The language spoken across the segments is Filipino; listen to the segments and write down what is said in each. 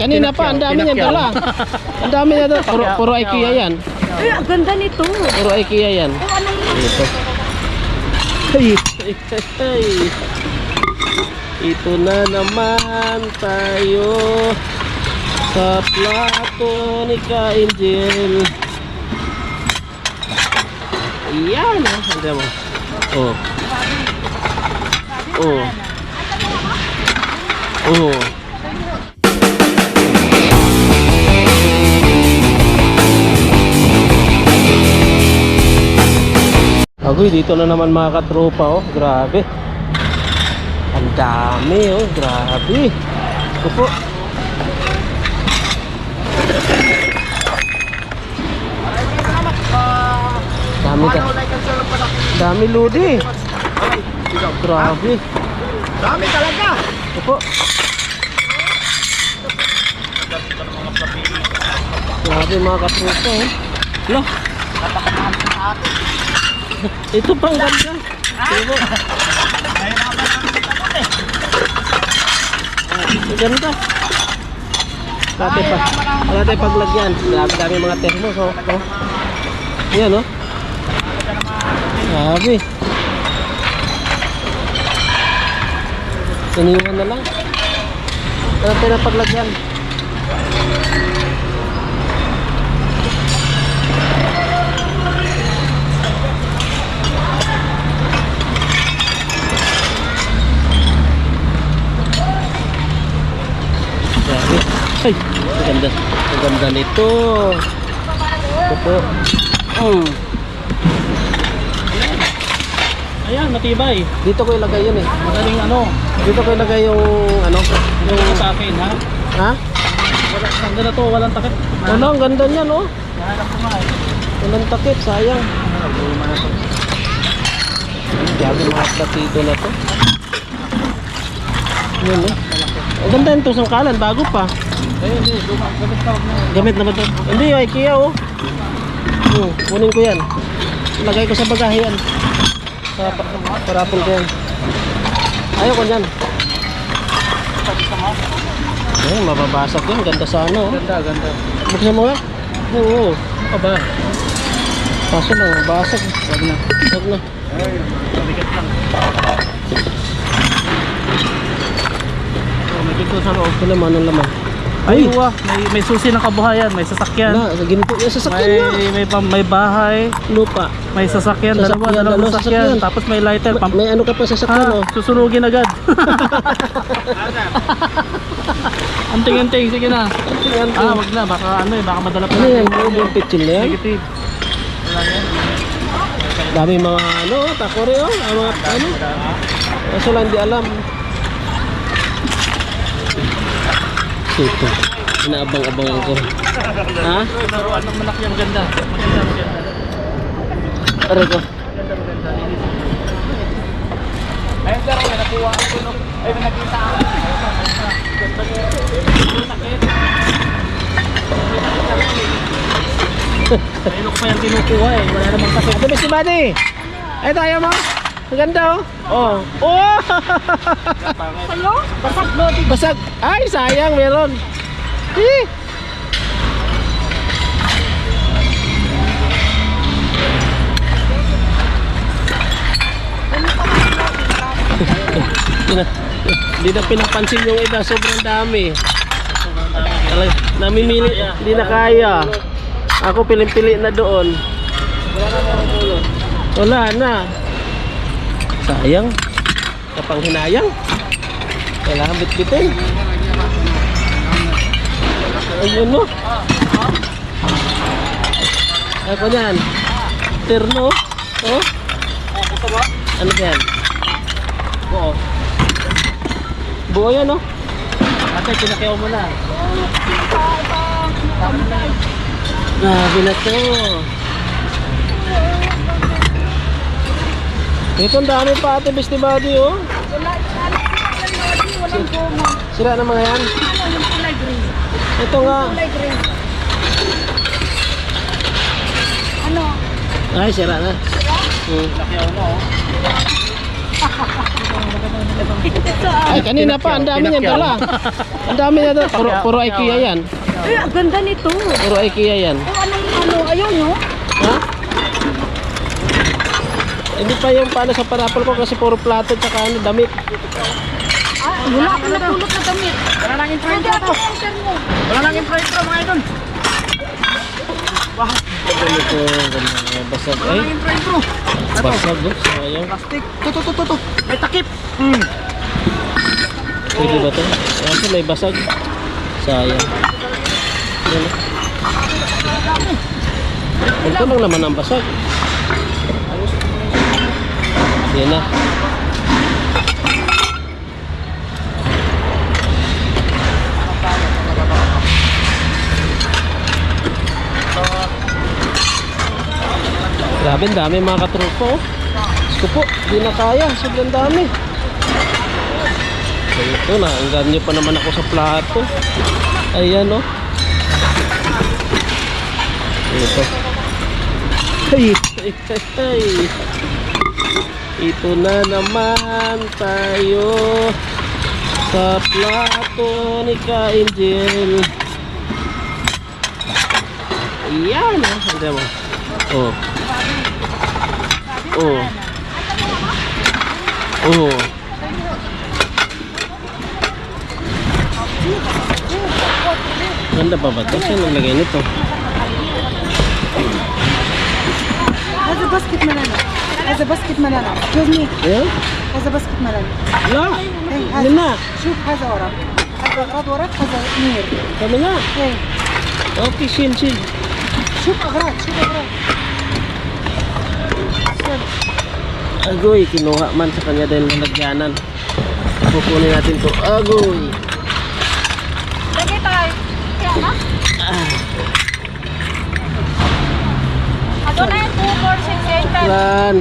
Kanina pa, ang dami niyan dala. Ang dami na dala. Puro, puro IKEA yan. Ay, ang ganda nito. Puro IKEA yan. Oh? Ito. Ay, ay, ay, ay. Ito na naman tayo sa plato ni Ka Angel. Ayan, ah. Hindi mo. Oh. Oh. Oh. Agoy, dito na naman mga katropa, oh. Grabe. Ang dami, oh. Grabe. Ito po. Dami ka. Dami ludi. Grabe. Dami talaga. Ito po. Grabe mga katropa, oh. Lo. Ito pang ganda. Ito. Ang ganda. Dati pa. Wala tayong paglagyan. Grabe dami mga thermos. Oh. Oh. Yan oh. Grabe. Iniwan na lang. Wala tayong paglagyan. Grabe. Ay, ang ganda. Ang ganda nito. Ito po. Mm. Ayan, matibay. Dito ko ilagay yun eh. Magaling ano. Dito ko ilagay yung ano. Yung sa akin, ha? Ha? Wala, ganda to, walang takip. Ano, ang ganda niyan oh. Nahanap ko nga eh. Walang takip, sayang. Grabe mga platito na to. Yun oh. Ang ganda nito sa kalan, bago pa. Eh, gamit ka, wag na. Gamit na ba ito? Hindi, IKEA oh. Hmm, kunin ko yan. Lagay ko sa bagahe yan. Para, parapon ko yan. Ayaw ko yan. Ay, mababasag yan. Ganda sana oh. Ganda, ganda. Buksan mo nga. Oo. Ano ba? Kaso lang, mabasag. Wag na. Huwag na. Ay, mabigat lang. Oh, may dito sa loob. Ito laman, ang laman. Ay, uwa. May, may susi ng kabuhayan, may sasakyan. Na, sa ginto. Yung sasakyan may, na. may, pam- may bahay, Lupa. may sasakyan, Sasakyan, dalawa, dalawang dalawang sasakyan, sasakyan. tapos may lighter, pam May ano ka pa sasakyan oh. ha, susunugin agad. Anting-anting, sige na. Yan, Ah, wag na, baka ano eh, baka madala pa Ano yan? Ano yung pitchin na yan? Negative. Wala yan. Dami mga ano, takore oh. Mga ano. Kaso lang di alam. Ito. Inaabang-abang ko. Ha? Pero anong malaki ang ganda? Maganda, maganda. Aray ko. Maganda, maganda. Ayun, pero may nakuha ang tunog. Ay, may nakita ako. Sakit. Ayun ko pa yung kinukuha eh. Wala namang sakit. Ito Miss Buddy. Ay tayo mo. Ang ganda oh. Oh. Oh! Hello? Basag mo. Basag. Ay, sayang meron. Eh. Hindi na pinapansin yung iba, sobrang dami. Talaga, Namimili, hindi na kaya. Ako piling-pili na doon. Wala na. Sayang. Kapang hinayang. Kailangan bitbitin. Ayun no. Ako yan. Terno. Oh. Ano yan? Oo. Buo yan no. Ate, pinakyaw mo na. Grabe na to. Ito ang dami pa ate Besti Body oh. Wala, wala, walang goma. Sira na mga yan. Ano yung kulay green? Ito nga. Kulay green. Ano? Ay, sira na. Sira? Hmm. Pinakyaw mo, oh. Ay, kanina pa, ang dami niyan dala. Ang dami na dala. Puro, puro IKEA yan. Ay, ang ganda nito. Puro IKEA yan. Oh, anong ano, ayaw nyo? Ha? Hindi pa yung paano sa parapol ko kasi puro plato tsaka ano, damit. Ah, wala ako napulot na damit. Wala nang enter mo. Wala nang intro intro mga idol. Ganda, basag. Wala Ay, nang intro. basag. Oh, sayang. Plastic. Tuto tuto tuto. May takip. Hmm. Pwede ba to? Kasi may basag. Sayang. Yan. Ito lang naman ang basag. Yan na. Grabe, dami mga katrupo. oh. Ko po, di na kaya. Sobrang dami. So ito na, hanggang nyo pa naman ako sa plato. Ayan o. Ito. Ay, ay, ay, ay. Ito na naman tayo sa plato ni Ka Angel. Ayan o. Hindi mo. Oh. Oh. Oh. Ganda pa ba ito? Saan naglagay nito? Has a basket malana. Has a basket malana. Excuse me. Ayan? Has a basket malana. Wala! Hey, Yan na! شوف هذا ورق هذا اغراض ورق هذا نير Kami nga! hey Okay, chill, chill. شوف اغراض شوف اغراض Agoy, kinuha man sa kanya dahil nalagyanan. Kukunin natin to. Agoy! Lagi tayo. Kaya na? Ah, Na yung 2, 4, 6, 8, 10. lan!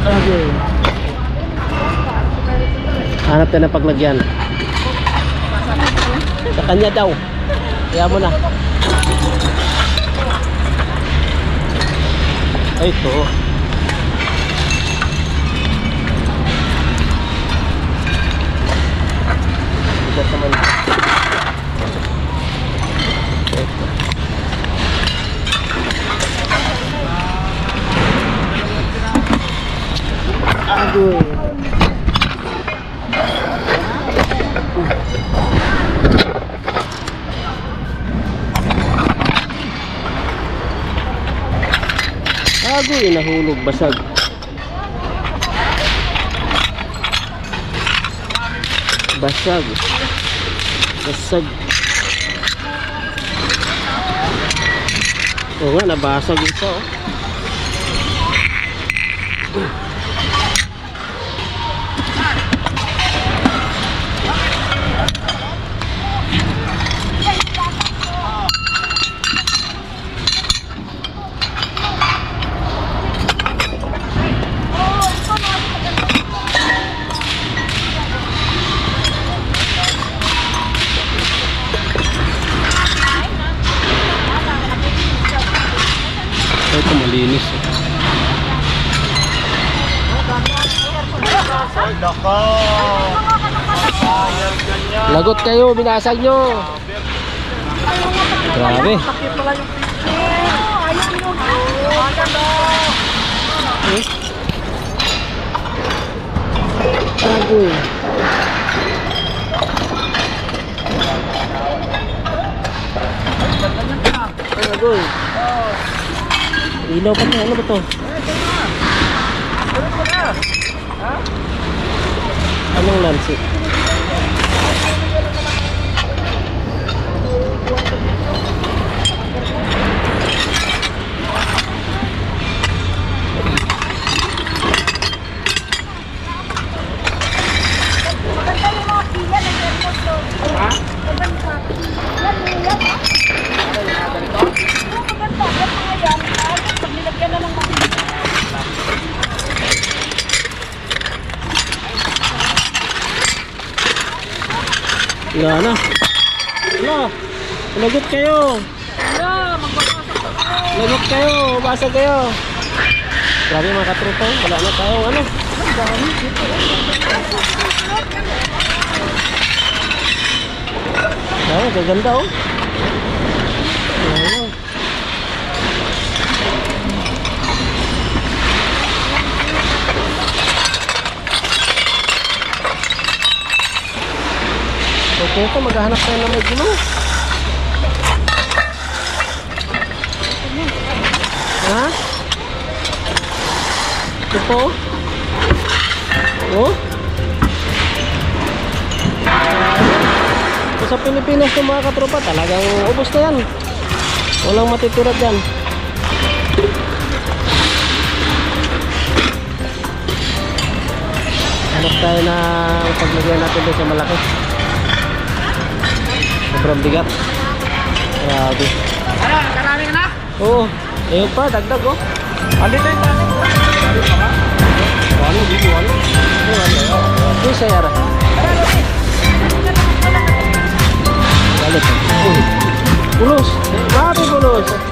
Agoy! Hanap tayo ng paglagyan. Sa kanya daw. Kaya mo na. Ay, ito. Bigat naman. Ito. Agoy. Agoy, nahulog basag. Basag. Basag. Oo nga, nabasag isa oh. Lagot kayo, binasag nyo. Grabe. Agoy. Agoy. Ilaw pa to. Ano ba to? Anong lansi? Maganda yung mga kila ng airport to. Ha? Maganda. Yan, yan, ha? Oo, maganda. Yan mga yan. Ayos, pag nilagyan na ng mga Wala na. Wala. Lagot kayo. Wala, magbabasok ako. Lagot kayo, basa kayo. Grabe mga katropa, wala na tayong ano. Ay, gaganda oh. Ayan. Okay, ito maghahanap tayo ng may. Ha? Ito po. Oh? Ito sa Pilipinas ng mga katropa, talagang ubos na yan. Walang matitira dyan. Hanap tayo na paglagyan natin doon sa malaki. Sobrang bigat. Grabe. Ano, karami ka na? Oo. Ayun pa, dagdag oh. Andito yung dami. Ano, di mo ano? Ano sa yara? Galit. Ulos. Bakit ulos?